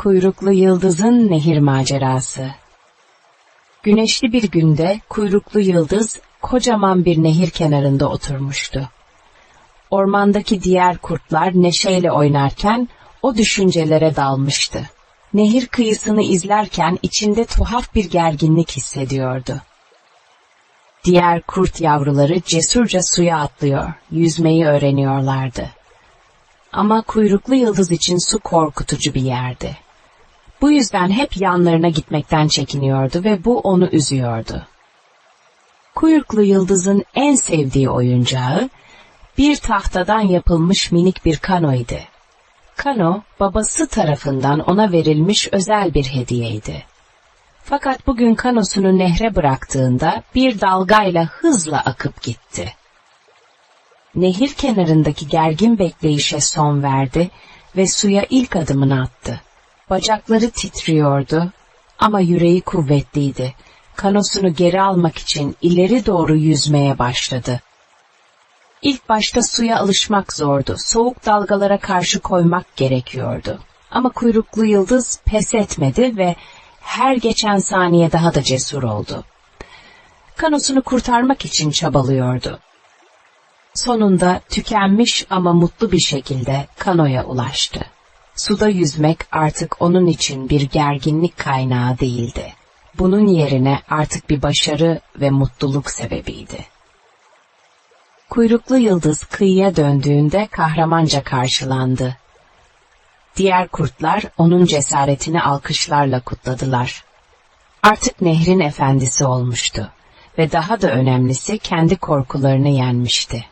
Kuyruklu Yıldız'ın Nehir Macerası Güneşli bir günde kuyruklu yıldız kocaman bir nehir kenarında oturmuştu. Ormandaki diğer kurtlar neşeyle oynarken o düşüncelere dalmıştı. Nehir kıyısını izlerken içinde tuhaf bir gerginlik hissediyordu. Diğer kurt yavruları cesurca suya atlıyor, yüzmeyi öğreniyorlardı. Ama kuyruklu yıldız için su korkutucu bir yerdi. Bu yüzden hep yanlarına gitmekten çekiniyordu ve bu onu üzüyordu. Kuyruklu yıldızın en sevdiği oyuncağı bir tahtadan yapılmış minik bir kanoydu. Kano babası tarafından ona verilmiş özel bir hediyeydi. Fakat bugün kanosunu nehre bıraktığında bir dalgayla hızla akıp gitti. Nehir kenarındaki gergin bekleyişe son verdi ve suya ilk adımını attı. Bacakları titriyordu ama yüreği kuvvetliydi. Kanosunu geri almak için ileri doğru yüzmeye başladı. İlk başta suya alışmak zordu. Soğuk dalgalara karşı koymak gerekiyordu. Ama kuyruklu yıldız pes etmedi ve her geçen saniye daha da cesur oldu. Kanosunu kurtarmak için çabalıyordu. Sonunda tükenmiş ama mutlu bir şekilde kanoya ulaştı. Suda yüzmek artık onun için bir gerginlik kaynağı değildi. Bunun yerine artık bir başarı ve mutluluk sebebiydi. Kuyruklu yıldız kıyıya döndüğünde kahramanca karşılandı. Diğer kurtlar onun cesaretini alkışlarla kutladılar. Artık nehrin efendisi olmuştu ve daha da önemlisi kendi korkularını yenmişti.